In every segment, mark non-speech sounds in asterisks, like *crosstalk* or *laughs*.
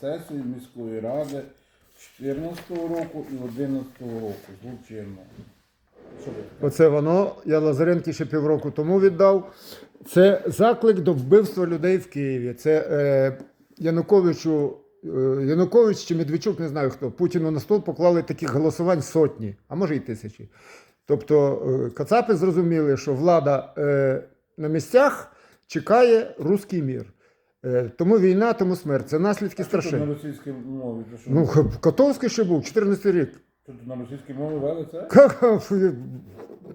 сесію міської ради 14 року і 11 року злочинно. Оце воно. Я Лазаренки ще півроку тому віддав. Це заклик до вбивства людей в Києві. Це е, Януковичу, е, Янукович чи Медведчук, не знаю хто. Путіну на стол поклали таких голосувань сотні, а може й тисячі. Тобто е, Кацапи зрозуміли, що влада е, на місцях чекає руський мір. Е, тому війна, тому смерть. Це наслідки А що на російській мові? Що? Ну, Котовський ще був, 14 рік. Тут на російській мові вели це? Как?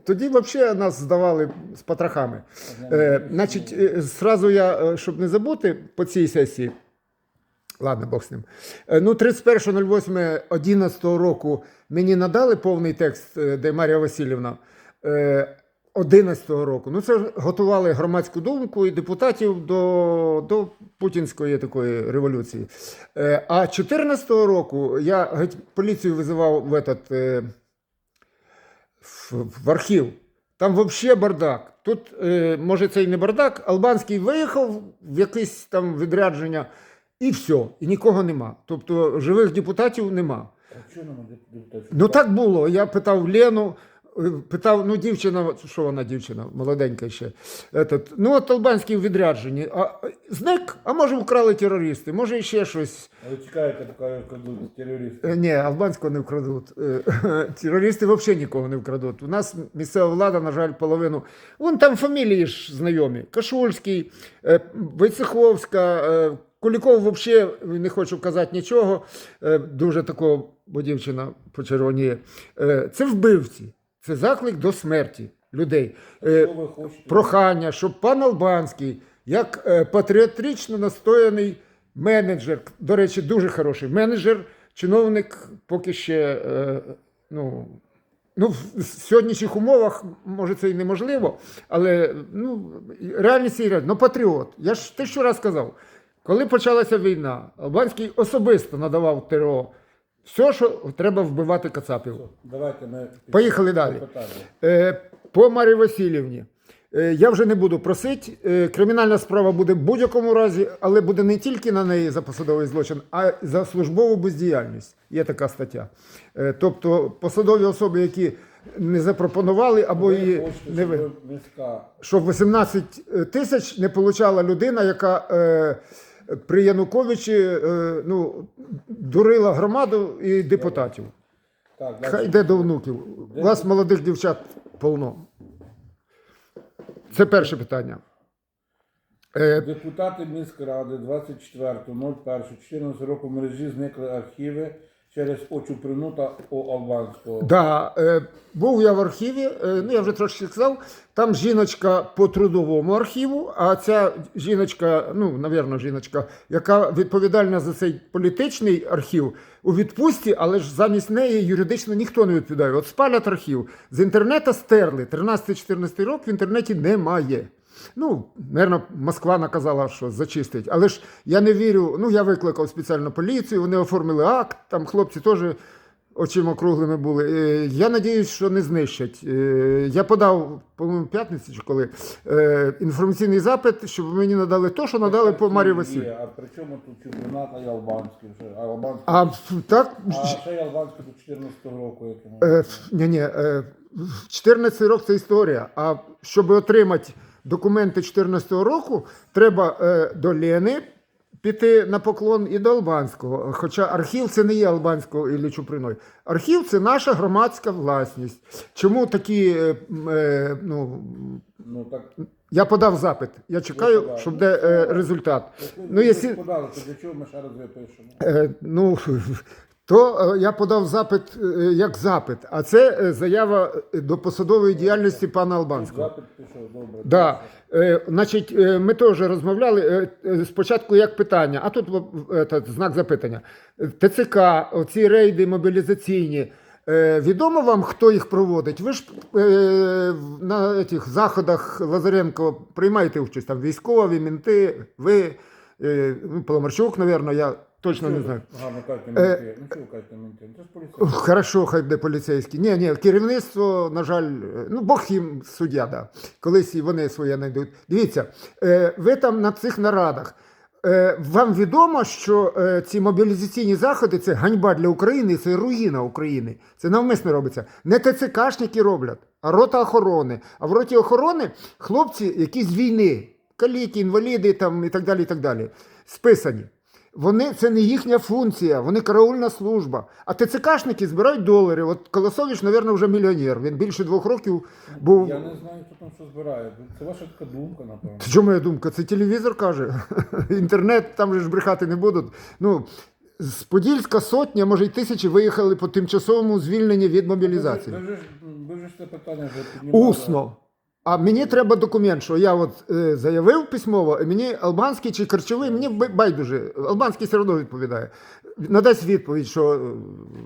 Тоді взагалі нас здавали з потрохами. Е, значить, е, зразу я, е, щоб не забути по цій сесії. Ладно, Бог з ним. Е, Ну, 31.08.11 року мені надали повний текст, е, де Марія Васильівна. Е, 11-го року. Ну, це готували громадську думку і депутатів до, до путінської такої революції. Е, А 14-го року я геть поліцію визивав в этот, е, в, в архів. Там взагалі бардак. Тут, е, може, це і не бардак. Албанський виїхав в якесь там відрядження, і все, і нікого нема. Тобто живих депутатів нема. А нам депутатів? Ну так було. Я питав Лену, питав, ну дівчина, що вона дівчина, молоденька ще. Этот, ну, от албанський в відрядженні. А, е, зник, а може вкрали терористи, може ще щось. Ви чекаєте, поки вкрадуть терористи. Е, Ні, албанського не вкрадуть. Е, *laughs* Терористи взагалі нікого не вкрадуть. У нас місцева влада, на жаль, половину. Вон там фамілії ж знайомі: Кашульський, е, Войцеховська, е, Куліков взагалі не хочу казати нічого. е, Дуже такого, бо дівчина почервоніє. Е, Це вбивці, це заклик до смерті людей. Е, Що ви хочете? прохання, щоб пан Албанський, як е, патріотично настояний менеджер, до речі, дуже хороший менеджер, чиновник поки ще. Е, ну, Ну, в сьогоднішніх умовах, може, це і неможливо, але ну, реальність є реальність. Ну, патріот. Я ж те, що раз сказав, коли почалася війна, Албанський особисто надавав ТРО все, що треба вбивати Кацапів. Давайте ми... Поїхали далі. Е, по Марі Васильівні. Е, я вже не буду просити. Е, кримінальна справа буде в будь-якому разі, але буде не тільки на неї за посадовий злочин, а за службову бездіяльність. Є така стаття. Е, тобто посадові особи, які не запропонували або Ви її хочете, не ви. щоб Щоб 18 тисяч не получала людина, яка е, при Януковичі е, ну, дурила громаду і депутатів. Так, Хай йде до внуків. У вас молодих дівчат повно. Це перше питання. Е, Депутати міськради 24.01.14 року в мережі зникли архіви через Очуприну та О Албанського. да, е, був я в архіві, е, ну я вже трошки сказав. Там жіночка по трудовому архіву, а ця жіночка, ну, навірно, жіночка, яка відповідальна за цей політичний архів у відпустці, але ж замість неї юридично ніхто не відповідає. От спалять архів. З інтернету стерли. 13-14 рік в інтернеті немає. Ну, мабуть, Москва наказала, що зачистить. Але ж я не вірю. Ну, я викликав спеціально поліцію, вони оформили акт, там хлопці теж очима круглими були. Е, Я надіюсь, що не знищать. Е, Я подав, по-моєму, п'ятниці чи коли е, інформаційний запит, щоб мені надали те, що надали по Марії Васильівні. А при чому тут та Албанський? Вже? А Албанський, А так, а ще й Албанський до 14 року. якому. Ні, ні, е, 14 рок це історія. А щоб отримати документи 14 року, треба е, до Лени піти на поклон і до Албанського. Хоча архів це не є Албанського і Чуприною. Архів це наша громадська власність. Чому такі, е, е, ну, Ну так, я подав запит. Я чекаю, подали. щоб де е, результат. якщо Ну, якщо- подали, то для чого ми ще раз випишемо? Е, ну, то е, я подав запит е, як запит, а це е, заява до посадової діяльності пана Албанського. Запит пішов, добре. Да. Значить, ми теж розмовляли спочатку як питання, а тут знак запитання. ТЦК, оці рейди мобілізаційні. Відомо вам, хто їх проводить? Ви ж на цих заходах Лазаренко приймаєте участь, там військові, мінти, ви, ну, Паламарчук, мабуть, я точно не знаю. Гарно кажете, мінти. Ну чого кажете мінти? Ну, Це ж поліцейські. Хорошо, хай буде поліцейські. Ні, ні, керівництво, на жаль, е, ну Бог їм суддя, да. Колись і вони своє знайдуть. Дивіться, е, ви там на цих нарадах Е, вам відомо, що е, ці мобілізаційні заходи це ганьба для України, це руїна України. Це навмисно робиться. Не ТЦКшники роблять, а рота охорони. А в роті охорони хлопці, які з війни, каліки, інваліди там, і так далі, і так далі, списані. Вони це не їхня функція, вони караульна служба. А ТЦКшники збирають долари. От Колосович, мабуть, вже мільйонер. Він більше двох років був. Я не знаю, хто там що збирає. Це ваша така думка, напевно. Що моя думка? Це телевізор каже. *laughs* Інтернет, там же ж брехати не будуть. Ну, з Подільська сотня, може й тисячі виїхали по тимчасовому звільненню від мобілізації. Ви, ви, ж, ви ж це питання вже піднімали. Усно. А мені треба документ, що я от е, заявив письмово, і мені албанський чи харчовий, мені бай- байдуже. Албанський все одно відповідає. Надасть відповідь, що е,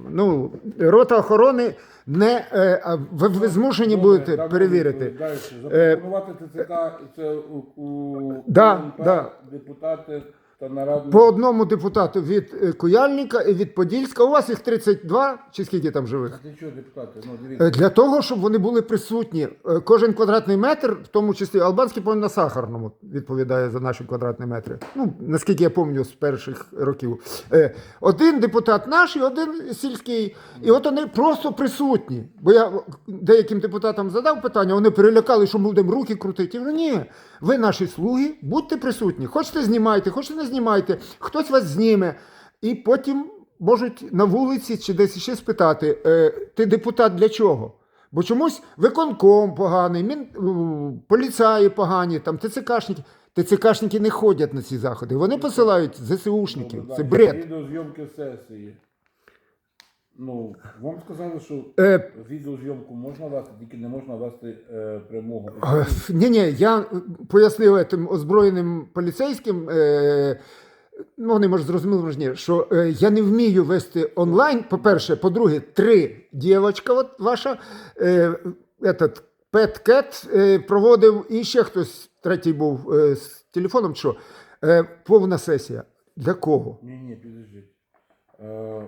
ну, рота охорони не е, а ви, ви змушені будете перевірити. Далі. Запропонувати ТЦК, це у, у Е, Да, УНП, да. депутати та нараду. По одному депутату від е, Куяльника і від Подільська. У вас їх 32 чи скільки там живих? Для чого депутати? Ну, Е, дивіться. Для того, щоб вони були присутні. Е, Кожен квадратний метр, в тому числі албанський, по на сахарному відповідає за наші квадратні метри. Ну, наскільки я пам'ятаю з перших років. Е, Один депутат наш і один сільський. І от вони просто присутні. Бо я деяким депутатам задав питання, вони перелякали, що ми будемо руки крутити. Я говорю, ні, ви наші слуги, будьте присутні. Хочете знімайте, хочете не знімайте, хтось вас зніме. І потім можуть на вулиці чи десь ще спитати: е, ти депутат для чого? Бо чомусь виконком поганий, мін, поліцаї погані, там ТЦКшники. ТЦКшники не ходять на ці заходи. Вони посилають ЗСУшників. Добре, Це бред. Відеозйомки сесії. Ну, вам сказали, що Е, відеозйомку можна вести, тільки не можна вести е, прямого. Ні, ні, я пояснив тим озброєним поліцейським. Е, ну, вони може зрозуміли, може ні, що е, я не вмію вести онлайн. По-перше, по-друге, три дівчинка, от ваша, е, этот, Пет Кет е, проводив і ще хтось третій був е, з телефоном. Що е, повна сесія. Для кого? Ні, ні, підождіть. Е,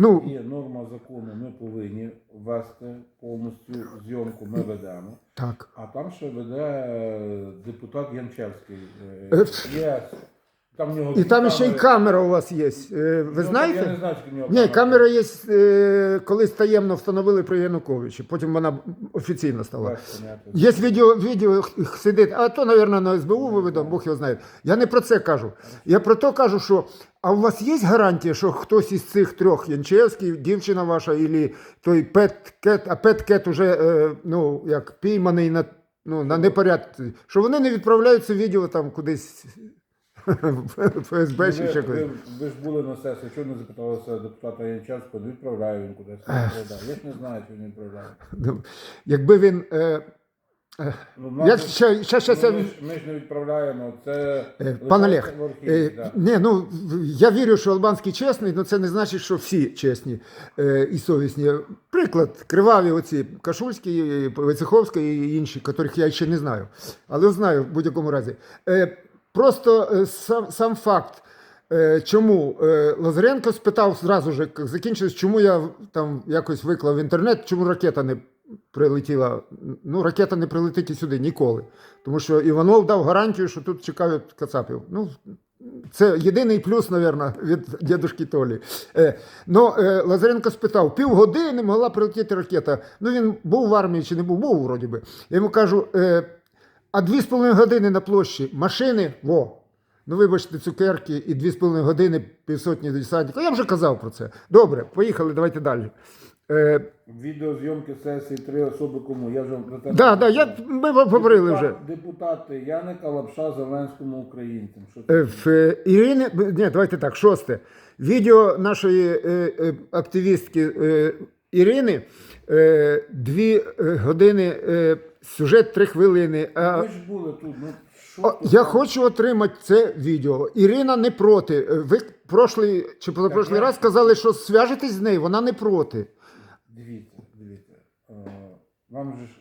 Ну, є норма закону, ми повинні вести повністю зйомку, ми ведемо. так. А там ще веде депутат Янчевський. Е, Е, Є. Там в нього І дві там ще й камери. камера у вас є. Е, Ви Ну, знаєте? Я не знаю, чи в нього Ні, камера є, е, колись таємно встановили при Януковичі, потім вона офіційно стала. Так, понятно. Є відео, відео х- сидить, а то, мабуть, на СБУ виведено, Бог його знає. Я не про це кажу. Я про те кажу, що а у вас є гарантія, що хтось із цих трьох Янчевський, дівчина ваша, і той Пет-Кет, а Пет-Кет уже е, ну, як пійманий на, ну, на непорядку, що вони не відправляють це відео там кудись *laughs* ФСБ ви, ще ви, ви ж були на сесії, чого не запиталися депутата Янчевського, не відправляю він кудись. не. Я ж не знаю, чи він відправляє. Ну, Якби він. Е, Ну, я нас- ще, ще, ще, ну, ще, ми, ж, ми ж не відправляємо, це Е, Пан Олег, е, да. ні, ну я вірю, що Албанський чесний, але це не значить, що всі чесні е, і совісні. Приклад, криваві оці Кашульський, Войцеховський і інші, яких я ще не знаю, але знаю в будь-якому разі. Е, просто е, сам, сам факт. Е, Чому Е, Лазаренко спитав зразу ж, як закінчилось, чому я там якось виклав в інтернет, чому ракета не прилетіла? Ну, ракета не прилетить і сюди ніколи. Тому що Іванов дав гарантію, що тут чекають Кацапів. Ну, це єдиний плюс, мабуть, від дідушки Толі. Ну, Лазаренко спитав, півгодини могла прилетіти ракета. Ну, він був в армії чи не був, був вроді би. Я йому кажу, а дві з половиною години на площі машини, во. Ну, вибачте, цукерки і дві з половиною години півсотні десантів. Я вже казав про це. Добре, поїхали, давайте далі. Е, Відеозйомки сесії три особи кому. Я вже про це да, да, я, ми говорили вже. Депутат- Депутати Яника Лапша Зеленському українцям. Що це? Е, В е, Ірини, ні, давайте так, шосте. Відео нашої е, е, активістки е, Ірини е, дві е, години, е, сюжет три хвилини. А, Ви ж були тут. Ну, що о, тут я хочу отримати це відео. Ірина не проти. Е, Ви прошлий чи позапрошлий я- раз сказали, що зв'яжетесь з нею, вона не проти. Дивіться, дивіться. Е, Вам же ж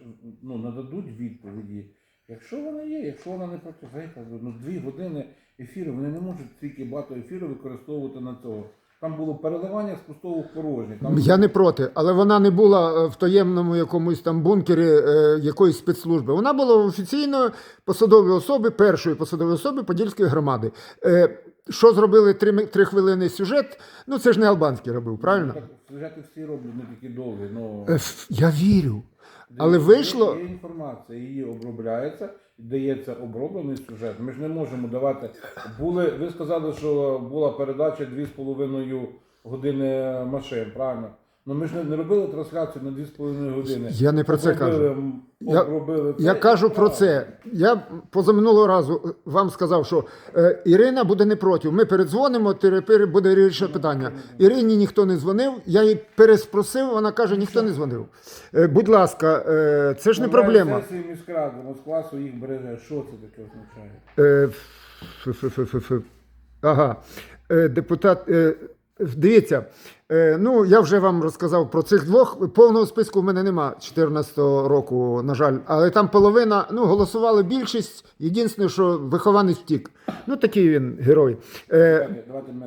ну, нададуть відповіді. Якщо вона є, якщо вона не проти, заїхала, ну дві години ефіру, вони не можуть стільки багато ефіру використовувати на цього. Там було переливання з пустого в порожнє. Там Я не проти, але вона не була е, в таємному якомусь там бункері е, якоїсь спецслужби. Вона була офіційною посадової особи, першої посадової особи Подільської громади. Е, що зробили три, три хвилини сюжет? Ну це ж не Албанський робив, правильно? Так, сюжети всі роблять не такі довгі. Ну, Е, Я вірю. Але вийшло. Є інформація, її обробляється, дається оброблений сюжет. Ми ж не можемо давати. Були, ви сказали, що була передача 2,5 години машин, правильно? Ну ми ж не, не робили трансляцію на 2,5 години. Я не про це Обробили, кажу. м, Я- обробили це Я і кажу про це. Я позаминулого разу вам сказав, що е, Ірина буде не проти. Ми передзвонимо, тепер буде вирішити питання. Ірині ніхто не дзвонив. Я її переспросив, вона каже, ніхто не дзвонив. Е, будь ласка, е, це ж не проблема. Сесії міськради, Москва своїх береже. Що це таке означає? Е. Ага. Е, Депутат. е, Дивіться, е, ну я вже вам розказав про цих двох. Повного списку в мене нема 14-го року, на жаль. Але там половина, ну, голосували більшість. Єдине, що вихованець втік. Ну, такий він герой. Е, Давайте, ми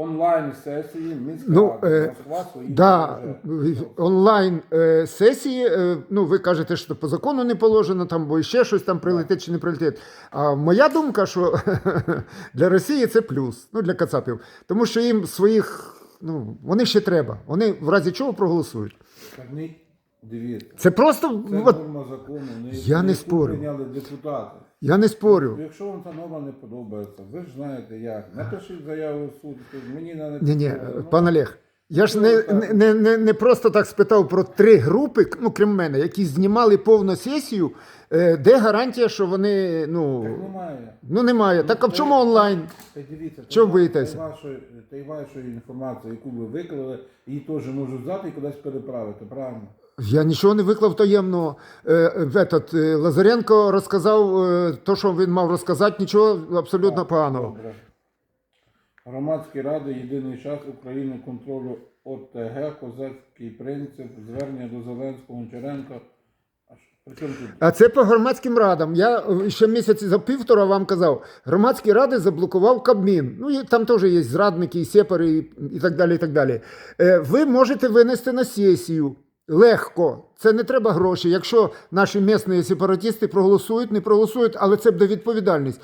онлайн сесії мінська Ну, е, Москва Да, береже. онлайн е, сесії. Е, ну, ви кажете, що по закону не положено, там, бо ще щось там прилетить чи не прилетить. А моя думка, що *laughs* для Росії це плюс, ну для Кацапів. Тому що їм своїх, ну, вони ще треба. Вони в разі чого проголосують. Дивіться. Це просто Це от, норма закону. Не, Я не яку спорю. прийняли депутати. я не спорю. Якщо вам ця норма не подобається, ви ж знаєте як. Напишіть заяву в суд, скажіть, мені не Ні, ні, Ну, пан Олег. Я ж не, не, не, не, не просто так спитав про три групи, ну крім мене, які знімали повну сесію. Е, де гарантія, що вони ну, Так немає. ну немає. Так а в чому онлайн? Та дивіться, Чого та й боїтеся? вашої, та й вашої інформації, яку ви виклали, її теж можуть взяти і кудись переправити, правильно? Я нічого не виклав таємного. Е, этот, е, Лазаренко розказав е, то, що він мав розказати, нічого абсолютно поганого. Добре. Громадські ради, єдиний час України контролю ОТГ, козацький принцип, звернення до Зеленського, Гончаренка. А це по громадським радам. Я е, ще місяці за півтора вам казав, громадські ради заблокував Кабмін. Ну і там теж є зрадники, і сепари, і, і так далі. І так далі. Е, ви можете винести на сесію. Легко, це не треба гроші. Якщо наші місні сепаратісти проголосують, не проголосують, але це буде відповідальність.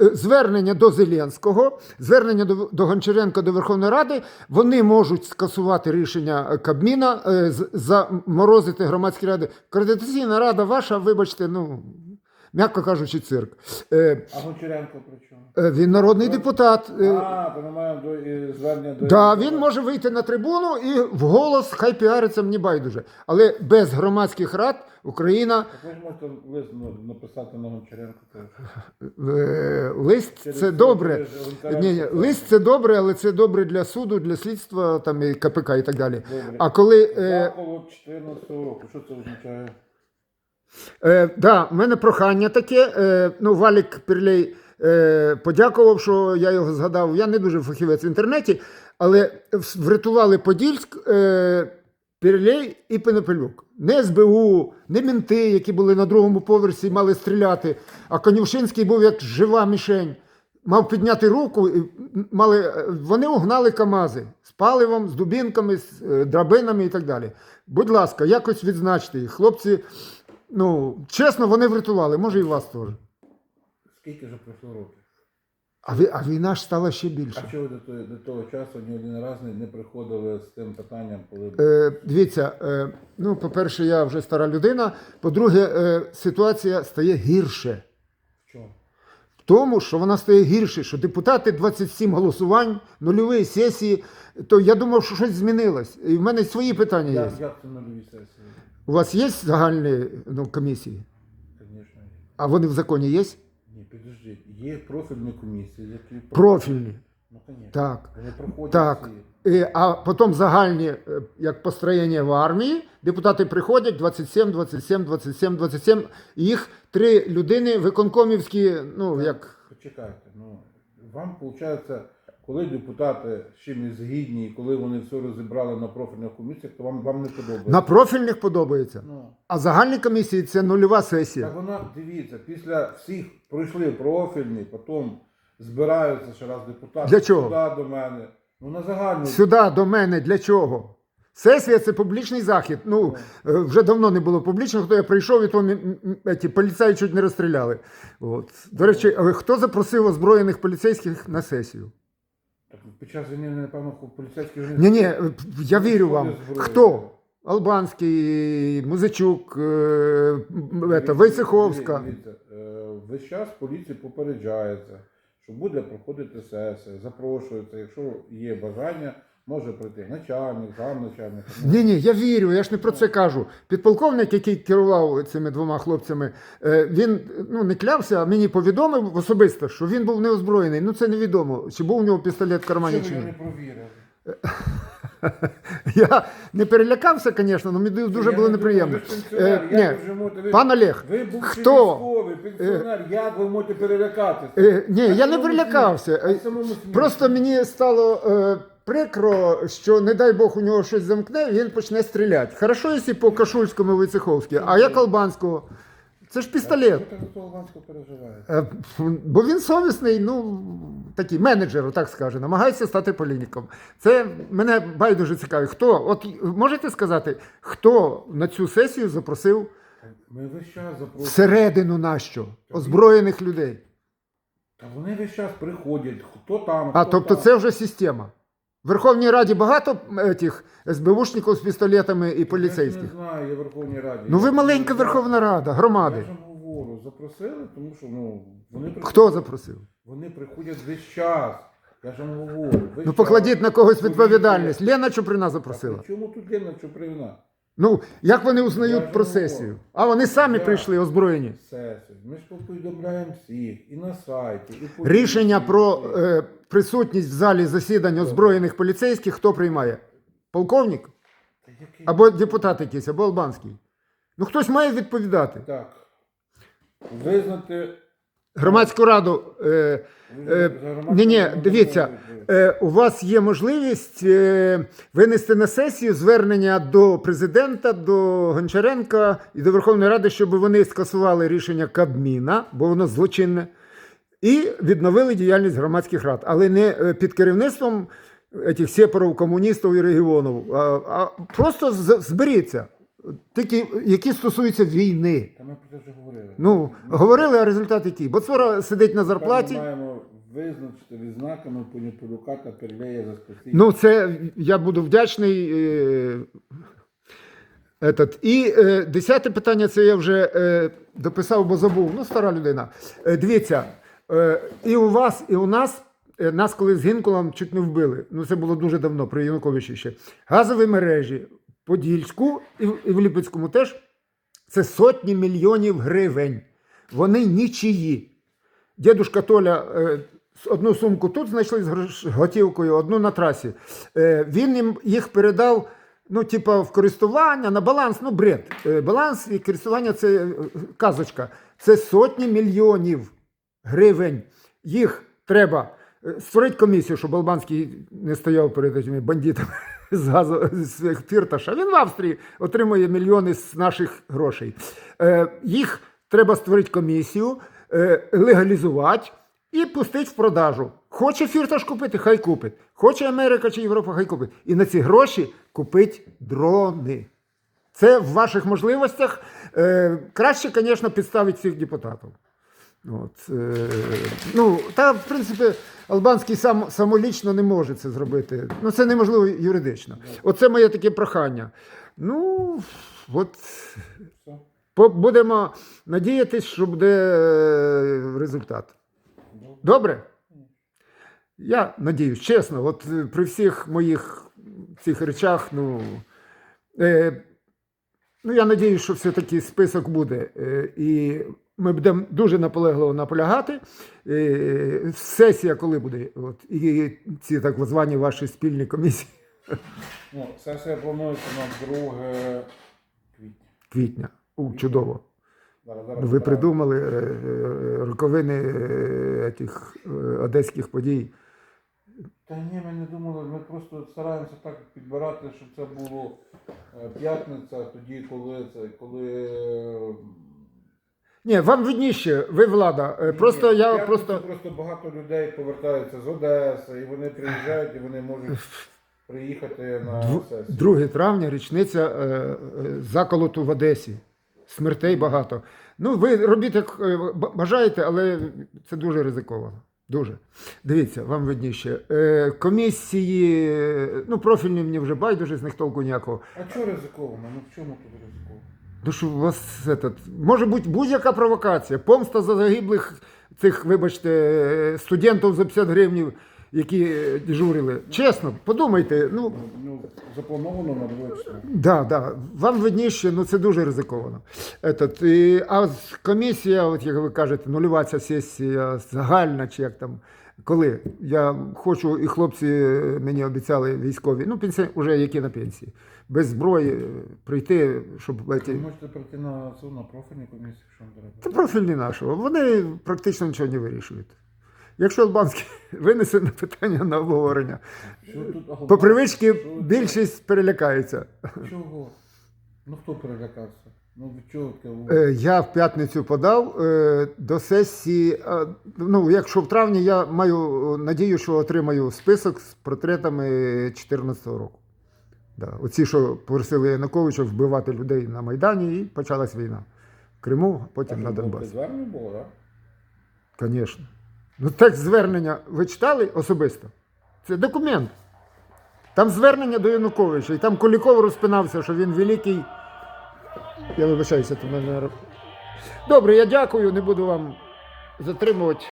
Е, Звернення до Зеленського, звернення до, до Гончаренка до Верховної Ради, вони можуть скасувати рішення Кабміна, е, заморозити громадські ради. Координаційна рада ваша, вибачте, ну м'яко кажучи, цирк. Е, А Гончаренко при чому? е, Він народний депутат. е, А, то ми маємо до, і звернення до... Да, він може вийти на трибуну і вголос хай піариться мені байдуже. Але без громадських рад Україна Так ви ж можете лист на- написати на Гончаренко. теж. е, лист Через це добре. через Гончаренко Ні, ні, лист це добре, але це добре для суду, для слідства, там і КПК і так далі. Добре. А коли е, Заколот 14 року, що це означає? Е, да, в мене прохання таке. Е, ну, Валік Перлей е, подякував, що я його згадав. Я не дуже фахівець в інтернеті, але врятували Подільськ, е, Перлей і Пенепелюк. Не СБУ, не мінти, які були на другому поверсі, мали стріляти. А Конюшинський був як жива мішень. Мав підняти руку, і мали, е, вони угнали КАМАЗи з паливом, з дубінками, з е, драбинами і так далі. Будь ласка, якось відзначте їх. Хлопці, ну, чесно, вони врятували, може і вас теж. Скільки вже пройшло років? А, ви, а війна ж стала ще більше. А чого до того, до того часу ні один раз не, не приходили з тим питанням, коли Е, дивіться, е, ну, по-перше, я вже стара людина. По-друге, е, ситуація стає гірше. Тому, що вона стає гірше, що депутати 27 голосувань, нульові сесії, то я думав, що щось змінилось. І в мене свої питання є. Як, це сесії? У вас є загальні ну, комісії? Звісно. А вони в законі є? Ні, підождіть. Є профільні комісії, які Профільні. Ну, звісно. Так. Вони проходять Так. всі. І, а потім загальні, е, як построєння в армії, депутати приходять 27, 27, 27, 27. І їх три людини виконкомівські, ну як. Почекайте, ну вам виходить, коли депутати з чимось згідні, і коли вони все розібрали на профільних комісіях, то вам, вам не подобається. На профільних подобається. Ну, А загальні комісії це нульова сесія. так вона, дивіться, після всіх пройшли профільні, потім збираються ще раз депутати Для чого? сюди до мене. Ну на загальну. Сюди до мене для чого? Сесія це публічний захід. Ну, е, вже давно не було публічного, хто я прийшов, і то м- м- м- ті поліцаї чуть не розстріляли. От. До речі, е, хто запросив озброєних поліцейських на сесію? Так, під час війни, напевно, поліцейські вже Ні, ні, я вірю вам. зброю. Хто? Албанський, Музичук, е, м, ета, Войцеховська. Дивіться, е, Весь час поліція попереджається, що буде проходити сесія, запрошується, якщо є бажання, може прийти начальник, замначальник. Ні, ні, я вірю, я ж не про це кажу. Підполковник, який керував цими двома хлопцями, е, він ну, не клявся, а мені повідомив особисто, що він був неозброєний. Ну це невідомо, чи був у нього пістолет в кармані Чого чи ні. я не провірили? *laughs* *laughs* Я не перелякався, звісно, але мені дуже Я було неприємно. Е, можете- Пан Олег, Ви був хто? військовий, пенсіонер, як ви можете перелякатися? Е, ні, А я не перелякався. Е. Просто мені стало е, прикро, що не дай Бог у нього щось замкне, він почне стріляти. Хорошо, якщо по Кашульському Войцеховськи, а як Албанського? Це ж пістолет. За того Луганського переживаєте. Е, Бо він совісний, ну такий менеджер, так скаже, намагається стати політиком. Це мене байдуже цікавить. Хто? От можете сказати, хто на цю сесію запросив Ми весь час запрошуємо. всередину нащо? Озброєних людей. Та вони весь час приходять, хто там, А тобто там. це вже система. В Верховній Раді багато тих СБУшників з пістолетами і Я поліцейських. ж не знаю, я в Верховній Раді. Ну ви маленька Верховна Рада, Я громади. ж вам говорю, запросили, тому що ну, вони приходять. Хто запросив? Вони приходять весь час. Я ж вам говорю. весь Ну час. покладіть на когось відповідальність. Лена Чуприна запросила. при Чому тут Лена Чуприна? Ну, як вони узнають про сесію? А вони самі прийшли озброєні. Сесію. Ми ж повідомляємо всіх і на сайті, і по Рішення про е, присутність в залі засідань озброєних поліцейських хто приймає? Полковник? Та який- Або депутат якийсь, або Албанський. Ну хтось має відповідати. Так. Визнати. Громадську раду. Е, Е, ні, ні, дивіться, е, у вас є можливість е, винести на сесію звернення до президента, до Гончаренка і до Верховної Ради, щоб вони скасували рішення Кабміна, бо воно злочинне, і відновили діяльність громадських рад, але не е, під керівництвом цих сепарів, комуністів і регіонів, а, а просто зберіться, тільки які стосуються війни. Та ми про це вже говорили. Ну, говорили, а результат який? Боцвора сидить на зарплаті. Ми маємо визначити відзнаками Понятолюка та Перлея за спасіння. Ну, це я буду вдячний. Е, этот. І е, десяте питання, це я вже е, дописав, бо забув. Ну, стара людина. Е, дивіться, е, і у вас, і у нас. е, Нас коли з Гінколом чуть не вбили. Ну, це було дуже давно, при Януковичі ще. Газові мережі Подільську і в, Липецькому теж. Це сотні мільйонів гривень. Вони нічиї. Дідушка Толя е, одну сумку тут знайшли з готівкою, одну на трасі. Е, він їм їх передав, ну, типа, в користування на баланс, ну, бред. Е, баланс і користування це казочка. Це сотні мільйонів гривень. Їх треба створити комісію, щоб Албанський не стояв перед цими бандитами з газу з фірташа. Він в Австрії отримує мільйони з наших грошей. Е, їх треба створити комісію, е, легалізувати і пустити в продажу. Хоче фірташ купити, хай купить. Хоче Америка чи Європа, хай купить. І на ці гроші купить дрони. Це в ваших можливостях. Е, краще, звісно, підставити цих депутатів. От, е, ну, та, в принципі, Албанський сам самолічно не може це зробити. Ну, це неможливо юридично. Оце моє таке прохання. Ну, от будемо надіятися, що буде е, результат. Добре? Я надіюсь, чесно, от е, при всіх моїх цих речах, ну, е, ну я надіюсь, що все-таки список буде. Е, і ми будемо дуже наполегливо наполягати. Е, сесія коли буде? От, і ці так звані ваші спільні комісії Ну, сесія планується на 2 квітня. квітня. У, чудово. Зараз, зараз Ви придумали е, е, роковини тих, одеських подій. Та ні, ми не думали, ми просто стараємося так підбирати, щоб це було п'ятниця, тоді, коли це, коли Ні, вам видніше, ви влада. Е, Просто Ні, я п'ятницю просто. просто багато людей повертаються з Одеси, і вони приїжджають, і вони можуть приїхати на Дв- сесію. 2 травня річниця е, е, заколоту в Одесі. Смертей багато. Ну, ви робіть як е, б- бажаєте, але це дуже ризиковано. Дуже. Дивіться, вам видніше. Е, комісії, е, ну, профільні мені вже байдуже, з них толку ніякого. А чого ризиковано? Ну в чому тут ризиковано? Ну що у вас этот, може бути будь-яка провокація, помста за загиблих цих, вибачте, студентів за 50 гривнів, які е, дежурили. Чесно, подумайте, ну. Ну, заплановано на друге число. Да, да. Вам видніше, ну це дуже ризиковано. Этот, і, а комісія, от як ви кажете, нульова ця сесія загальна, чи як там. Коли я хочу, і хлопці мені обіцяли військові, ну пенсі, вже які на пенсії, без зброї е, прийти, щоб Ви можете прийти на цю на профільні комісії, що вам треба. Це профільні нашого. Вони практично нічого не вирішують. Якщо Албанський *laughs* винесе на питання на обговорення, тут по привичці більшість перелякається. Чого? Ну хто перелякався? Ну чого? Е, Я в п'ятницю подав е, до сесії. Ну, якщо в травні, я маю надію, що отримаю список з портретами 2014 року. Да. Оці, що просили Януковича вбивати людей на Майдані, і почалась війна. В Криму, а потім на Донбасі. Звернення було, так? Звісно. Ну, текст звернення ви читали особисто? Це документ. Там звернення до Януковича, і там Куліков розпинався, що він великий. Я вибачаюся, то мене. Добре, я дякую, не буду вам затримувати.